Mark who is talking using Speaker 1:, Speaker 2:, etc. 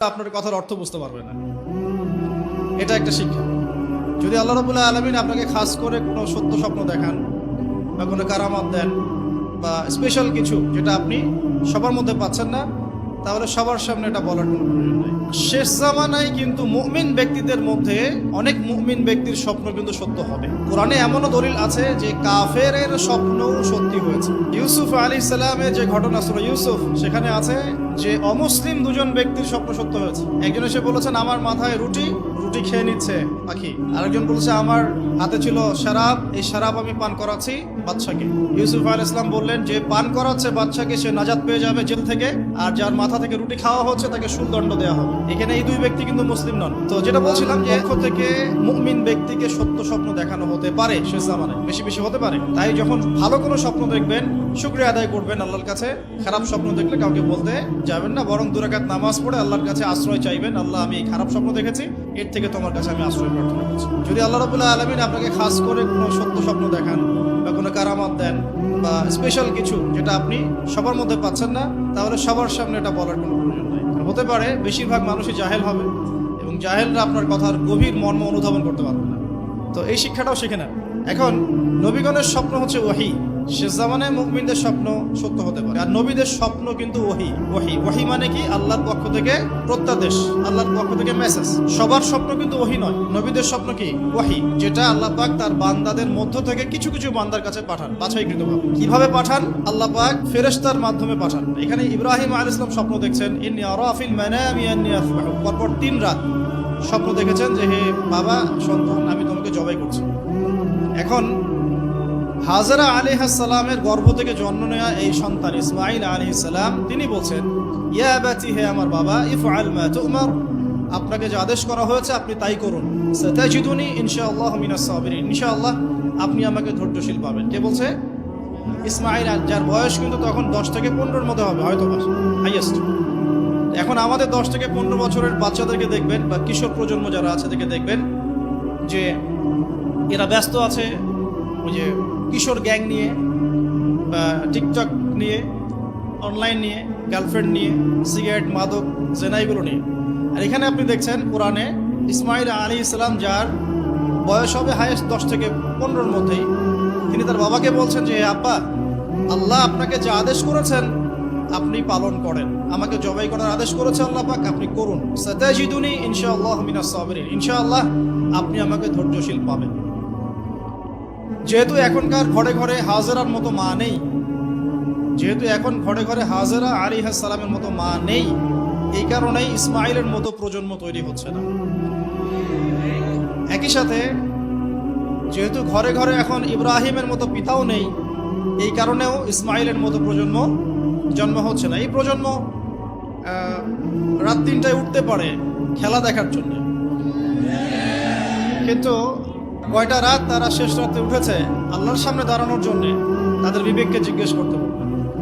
Speaker 1: আপনার কথার অর্থ বুঝতে পারবে না। এটা একটা শিক্ষা। যদি আল্লাহ রবুল্লাহ আলমিন আপনাকে খাস করে কোনো সত্য স্বপ্ন দেখান বা কোনো কারামত দেন বা স্পেশাল কিছু যেটা আপনি সবার মধ্যে পাচ্ছেন না তাহলে সবার সামনে এটা বলার কোনো প্রয়োজন নেই। শেষ জামানায় কিন্তু মুমিন ব্যক্তিদের মধ্যে অনেক মুমিন ব্যক্তির স্বপ্ন কিন্তু সত্য হবে। কোরআনে এমনও দলিল আছে যে কাফের স্বপ্নও সত্যি হয়েছে। ইউসুফ আলী সালামের যে ঘটনা ছিল ইউসুফ, সেখানে আছে যে অমুসলিম দুজন ব্যক্তির স্বপ্ন সত্য হয়েছে। একজন এসে বলেছেন, আমার মাথায় রুটি রুটি খেয়ে নিচ্ছে। পাখি আরেকজন বলছে, আমার হাতে ছিল শারাব, এই শারাব আমি পান করাচ্ছি বাচ্চাকে ইউসুফ আল ইসলাম বললেন, যে পান করাচ্ছে বাচ্চাকে সে নাজাদ পেয়ে যাবে জেল থেকে, আর যার মাথা থেকে রুটি খাওয়া হচ্ছে, তাকে সুলদণ্ড দেওয়া হবে। এখানে এই দুই ব্যক্তি কিন্তু মুসলিম নন। তো যেটা বলছিলাম যে, পক্ষ থেকে মুমিন ব্যক্তিকে সত্য স্বপ্ন দেখানো হতে পারে শেষ জামানায়, বেশি বেশি হতে পারে। তাই যখন ভালো কোনো স্বপ্ন দেখবেন, শুক্রিয়া আদায় করবেন আল্লাহর কাছে। খারাপ স্বপ্ন দেখলে কাউকে বলতে যাবেন না, বরং দুরাকাত নামাজ পড়ে আল্লাহর কাছে আশ্রয় চাইবেন, আল্লাহ, আমি খারাপ স্বপ্ন দেখেছি। এর থেকে তোমার কাছে আমি আশ্রয় প্রার্থনা করছি। যদি আল্লাহ রবুল্লাহ আলমিন আপনাকে খাস করে কোনো সত্য স্বপ্ন দেখান বা কোনো কারামত দেন বা স্পেশাল কিছু যেটা আপনি সবার মধ্যে পাচ্ছেন না, তাহলে সবার সামনে এটা বলার কোনো প্রয়োজন নেই। হতে পারে বেশিরভাগ মানুষই জাহেল হবে এবং জাহেলরা আপনার কথার গভীর মর্ম অনুধাবন করতে পারবে না। তো এই শিক্ষাটাও শিখে নেন। এখন নবীগণের স্বপ্ন হচ্ছে ওহি শেষ জামানায় মুকমিনদের স্বপ্ন সত্য হতে পারে। আর নবীদের স্বপ্ন কিন্তু ওহি। ওহি। ওহি মানে কি? আল্লাহর পক্ষ থেকে প্রত্যাদেশ, আল্লাহর পক্ষ থেকে মেসেজ সবার স্বপ্ন কিন্তু ওহি নয়। নবীদের স্বপ্ন কি? ওহি, যেটা আল্লাহ পাক তার বান্দাদের মধ্য থেকে কিছু কিছু বান্দার কাছে পাঠান বাছাইকৃত ভাবে কীভাবে পাঠান? আল্লাহ পাক ফেরেশতার মাধ্যমে পাঠান। এখানে ইব্রাহিম আলাইহিস ইসলাম স্বপ্ন দেখছেন, ইন্নি আরাফিল মানামি আন্নি আফবাহু পরপর তিন রাত স্বপ্ন দেখেছেন যে, হে বাবা, সন্তান, আমি তোমাকে জবাই করছি। এখন হাজারা আলী সালামের গর্ভ থেকে জন্ম নেওয়া এই সন্তান ইসমাইল আলী সালাম, তিনি বলছেন, ইয়া ব্যাচি হে আমার বাবা ইফ আল তুমার। আপনাকে যে আদেশ করা হয়েছে, আপনি তাই করুন। সতাজিদুনি ইনশাআল্লাহ মিনাস সাবিরিন। ইনশাআল্লাহ আপনি আমাকে ধৈর্যশীল পাবেন। কে বলছে? ইসমাইল যার বয়স কিন্তু তখন দশ থেকে পনেরোর মধ্যে হবে, হয়তো হাইয়েস্ট এখন আমাদের দশ থেকে পনেরো বছরের বাচ্চাদেরকে দেখবেন, বা কিশোর প্রজন্ম যারা আছে, তাদেরকে দেখবেন যে এরা ব্যস্ত আছে, ওই যে কিশোর গ্যাং নিয়ে, বা টিকটক নিয়ে, অনলাইন নিয়ে, গার্লফ্রেন্ড নিয়ে, সিগারেট, মাদক, জেনাইগুলো নিয়ে। আর এখানে আপনি দেখছেন কোরআনে ইসমাইল আলী ইসলাম যার বয়স হবে হায়েস্ট দশ থেকে পনেরোর মধ্যেই। তিনি তার বাবাকে বলছেন যে "হে আব্বা, আল্লাহ আপনাকে যে আদেশ করেছেন, আপনি পালন করেন। আমাকে জবাই করার আদেশ করেছে আল্লাহ পাক, আপনি করুন। সাতাজিদুনি ইনশাআল্লাহ মিনাস সাবিরিন। ইনশাআল্লাহ আপনি আমাকে ধৈর্যশীল পাবেন। যেহেতু এখনকার ঘরে ঘরে হাজারার মতো মা নেই, যেহেতু এখন ঘরে ঘরে হাজারা আলী সালামের মতো মা নেই, এই কারণেই ইসমাইলের মতো প্রজন্ম তৈরি হচ্ছে না। একই সাথে যেহেতু ঘরে ঘরে এখন ইব্রাহিমের মতো পিতাও নেই, এই কারণেও ইসমাইলের মতো প্রজন্ম জন্ম হচ্ছে না। এই প্রজন্ম রাত তিনটায় উঠতে পারে খেলা দেখার জন্য। কিন্তু কয়টা রাত তারা শেষ রাতে উঠেছে? আল্লাহর সামনে দাঁড়ানোর জন্যে তাদের বিবেককে জিজ্ঞেস করতে হবে